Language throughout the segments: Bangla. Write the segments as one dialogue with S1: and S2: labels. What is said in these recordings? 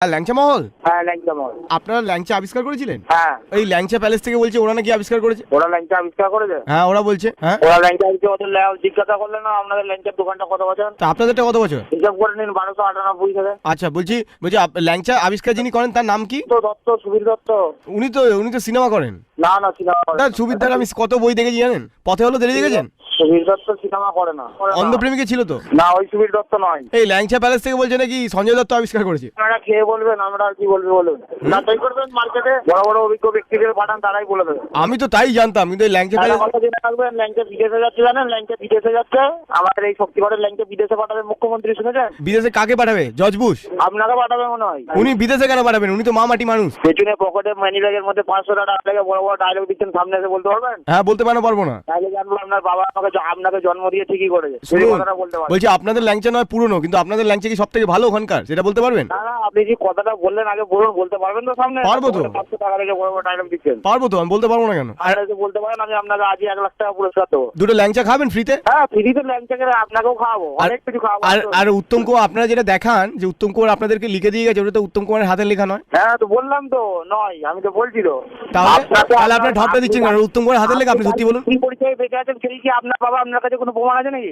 S1: আর ল্যাংচা মহল?
S2: হ্যাঁ ল্যাংচা মহল।
S1: আপনারা ল্যাংচা আবিষ্কার করেছিলেন?
S2: হ্যাঁ।
S1: এই ল্যাংচা প্যালেস থেকে বলছে ওরা নাকি আবিষ্কার করেছে?
S2: ওরা ল্যাংচা আবিষ্কার করেছে?
S1: হ্যাঁ ওরা বলছে হ্যাঁ।
S2: ওরা ল্যাংচা আবিষ্কার ওদের জিজ্ঞাসা করলে না আপনাদের ল্যাংচার দোকানটা কত বছর?
S1: তা আপনাদেরটা কত বছর?
S2: হিসাব করে নিন বারোশো আটানব্বই থেকে।
S1: আচ্ছা বলছি বলছি আপ- ল্যাংচা আবিষ্কার যিনি করেন তার নাম কি?
S2: তো দত্ত সুবীর দত্ত।
S1: উনি তো উনি তো সিনেমা করেন।
S2: না না সিনেমা
S1: তার সুবিধার আমি কত বই দেখেছি জানেন? পথে হলো দেখে দেখেছেন?
S2: সুবীর দত্ত সিনেমা করে না।
S1: অন্ধপ্রেমিকে ছিল তো?
S2: না ওই সুবীর দত্ত নয়।
S1: এই ল্যাংচা প্যালেস থেকে বলছে নাকি সঞ্জয় দত্ত আবিষ্কার করেছে?
S2: আপনারা খেয়ে বলবেন আমরা আর কি বলব বলুন। না তাই করবেন মার্কেটে বড় বড় অভিজ্ঞ ব্যক্তিদের পাঠান তারাই বলে দেবে।
S1: আমি তো তাই জানতাম কিন্তু এই ল্যাংচা প্যালেস
S2: আমার কাছে থাকবেন ল্যাংচা বিদেশে যাচ্ছে জানেন? ল্যাংচা বিদেশে যাচ্ছে। আমাদের এই শক্তিগড়ের ল্যাংচা বিদেশে পাঠাবে মুখ্যমন্ত্রী শুনেছেন?
S1: বিদেশে কাকে পাঠাবে? George Bush.
S2: আপনাকে পাঠাবে মনে হয়।
S1: উনি বিদেশে কেন পাঠাবেন? উনি তো মা মাটি মানুষ।
S2: পেছনে পকেটে মানি ব্যাগের মধ্যে পাঁচশো টাকা আপনাকে বড় বড় ডায়লগ দিচ্ছেন সামনে এসে বলতে পারবেন?
S1: হ্যাঁ বলতে পারো পারব না।
S2: তাহলে জানব আপনার বাবা আমাকে আপনাকে জন্ম দিয়ে ঠিকই করেছে সেই কথাটা বলতে পারবেন
S1: বলছি আপনাদের ল্যাংচা নয় পুরনো কিন্তু আপনাদের ল্যাংচা কি সব থেকে ভালো ওখানকার? সেটা বলতে পারবেন?
S2: না আপনি যে কথাটা বললেন আগে বলুন বলতে পারবেন তো সামনে?
S1: পারব তো।
S2: পাঁচশো টাকা রেখে বড় বড় ডায়লগ দিচ্ছেন।
S1: পারব তো আমি বলতে পারব না কেন? আর
S2: যদি বলতে পারেন আমি আপনাকে আজই এক লাখ টাকা পুরস্কার দেবো।
S1: দুটো ল্যাংচা খাবেন ফ্রিতে
S2: হ্যাঁ ফ্রিতে ল্যাংচা করে আপনাকেও খাওয়াবো অনেক কিছু খাওয়াবো।
S1: আর আর উত্তম কুমার আপনারা যেটা দেখান যে উত্তম কুমার আপনাদেরকে লিখে দিয়ে গেছে ওটা তো উত্তম কুমারের হাতে লেখা নয়।
S2: হ্যাঁ তো বললাম তো নয় আমি তো বলছি তো।
S1: তাহলে তাহলে
S2: আপনার-
S1: আপনার ঢপটা দিচ্ছেন কেন? উত্তম কুমারের হাতের লেখা আপনি সত্যি বলুন।
S2: কি পরিচয় বেঁচে আছেন সেই কি আপনার বাবা আপনার কাছে কোনো প্রমাণ আছে নাকি?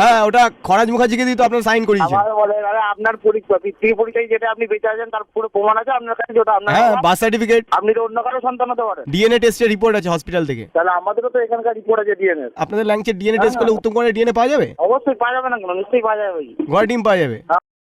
S1: হ্যাঁ ওটা খরাজ মুখার্জিকে দিয়ে তো আপনার সাইন
S2: বলে আরে আপনার পরিচয় পিতৃ পরিচয় যেটা আপনি বেঁচে আছেন তার পুরো প্রমাণ আছে আপনার কাছে যেটা আপনার
S1: হ্যাঁ বার্থ সার্টিফিকেট
S2: আপনি তো অন্য কারও সন্তান হতে পারেন।
S1: ডিএনএ টেস্টের রিপোর্ট আছে হসপিটাল থেকে।
S2: তাহলে আমাদেরও তো এখানকার রিপোর্ট আছে ডিএনএ
S1: আপনাদের ল্যাংচের ডিএনএ টেস্ট করলে উত্তম কুমারের ডিএনএ পাওয়া যাবে?
S2: অবশ্যই পাওয়া যাবে না কেন? নিশ্চয়ই পাওয়া যাবে।
S1: ঘরে ডিম পাওয়া যাবে?